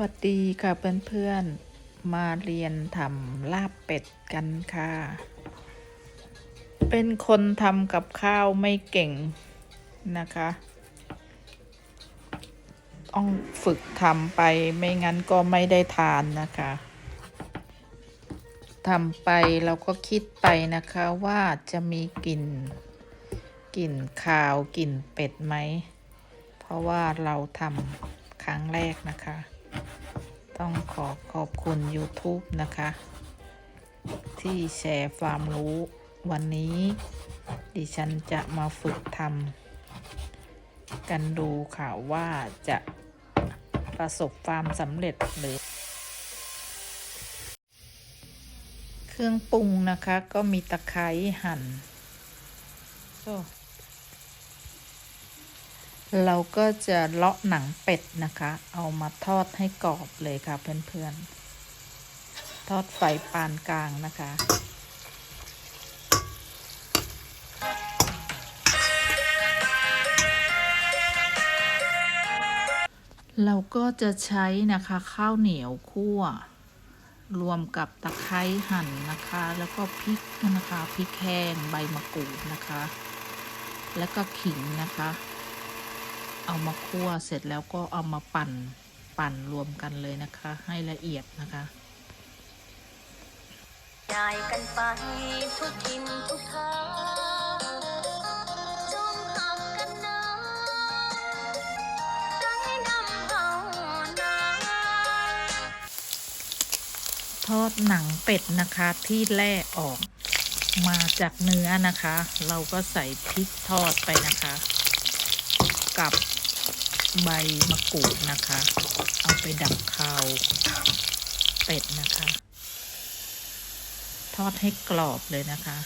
วัสดีค่ะเพื่อนๆ มาเรียนทำลาบเป็ดกันค่ะ เป็นคนทำกับข้าวไม่เก่งนะคะ ต้องฝึกทำไปไม่งั้นก็ไม่ได้ทานนะคะทำไปเราก็คิดไปนะคะว่าจะมีกลิ่นกลิ่นคาวกลิ่นเป็ดไหม เพราะว่าเราทำครั้งแรกนะคะ ต้องขอขอบคุณ YouTube นะคะ ที่แชร์ความรู้วันนี้ ดิฉันจะมาฝึกทำกันดูค่ะว่าจะประสบความสำเร็จหรือ เครื่องปรุงนะคะก็มีตะไคร้หั่นโอ้ เราก็จะเลาะหนังเป็ดนะคะ เอามาทอดให้กรอบเลยค่ะ เพื่อนๆ ทอดไฟปานกลางนะคะเราก็จะใช้นะคะข้าวเหนียวคั่ว รวมกับตะไคร้หั่นนะคะ แล้วก็พริกนะคะพริกแห้งใบมะกรูดนะคะ แล้วก็ขิงนะคะ เอามาคั่วเสร็จแล้วก็เอามาปั่นปั่นรวมกันเลยนะคะ ให้ละเอียดนะคะได้กันไปทุกทินทุกทางจงหักกันนะได้นำเฮานาทอดหนังเป็ดนะคะที่แล่ออกมาจากเนื้อนะคะ เราก็ใส่พริกทอดไปนะคะ กับ ใบมะกรูดนะคะ เอาไปดับคาวเป็ดนะคะ ทอดให้กรอบเลยนะคะ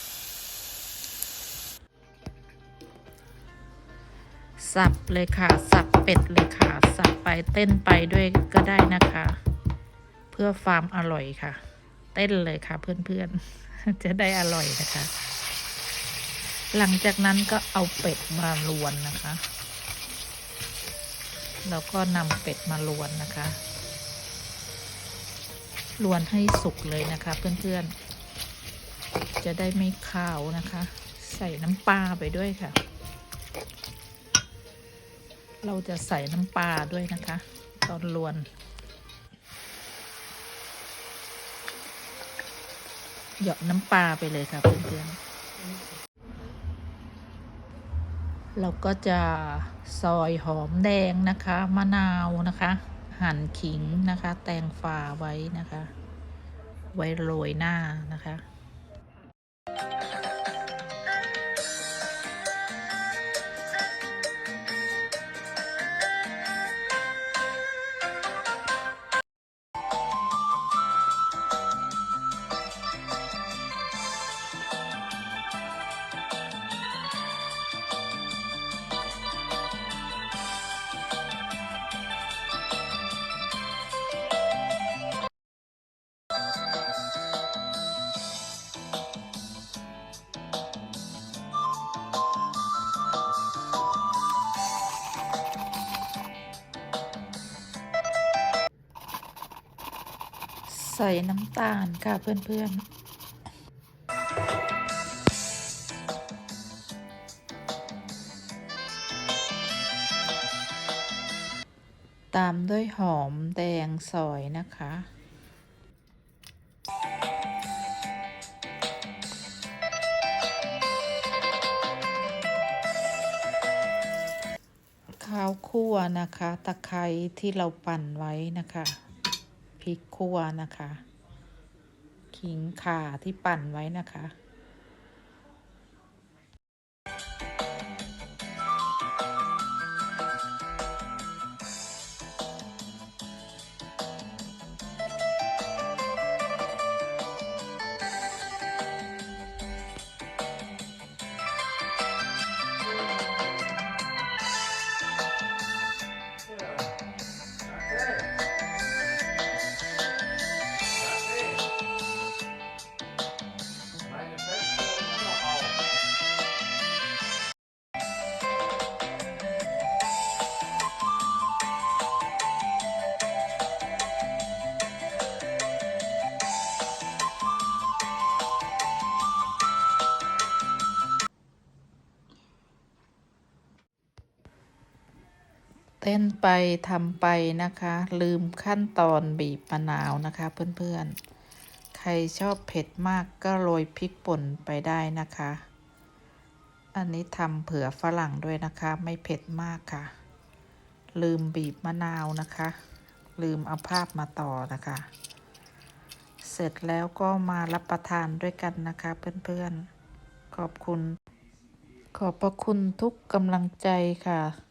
สับเลยค่ะ สับเป็ดเลยค่ะ สับไปเต้นไปด้วยก็ได้นะคะ เพื่อความอร่อยค่ะ เต้นเลยค่ะเพื่อนๆ จะได้อร่อยนะคะ หลังจากนั้นก็เอาเป็ดมาลวนนะคะ แล้วก็นำเป็ดมาลวนนะคะ ลวนให้สุกเลยนะคะ เพื่อนๆ จะได้ไม่คาวนะคะ ใส่น้ำปลาไปด้วยค่ะ เราจะใส่น้ำปลาด้วยนะคะ ตอนลวนหยอดน้ำปลาไปเลยค่ะเพื่อนๆ เราก็จะซอยหอมแดงนะคะ มะนาวนะคะ หั่นขิงนะคะ แตงฝาไว้นะคะ ไว้โรยหน้านะคะ ใส่น้ำตาลค่ะเพื่อนๆตามด้วยหอมแดงซอยนะคะ ข้าวคั่วนะคะ ตะไคร้ที่เราปั่นไว้นะคะ พริกคั่วนะคะ ขิงข่าที่ปั่นไว้นะคะ เล่นไปทำไปนะคะ ลืมขั้นตอนบีบมะนาวนะคะ เพื่อนๆ ใครชอบเผ็ดมากก็โรยพริกป่นไปได้นะคะ อันนี้ทำเผื่อฝรั่งด้วยนะคะ ไม่เผ็ดมากค่ะ ลืมบีบมะนาวนะคะ ลืมเอาภาพมาต่อนะคะ เสร็จแล้วก็มารับประทานด้วยกันนะคะ เพื่อนๆ ขอบคุณ ขอบพระคุณทุกกำลังใจค่ะ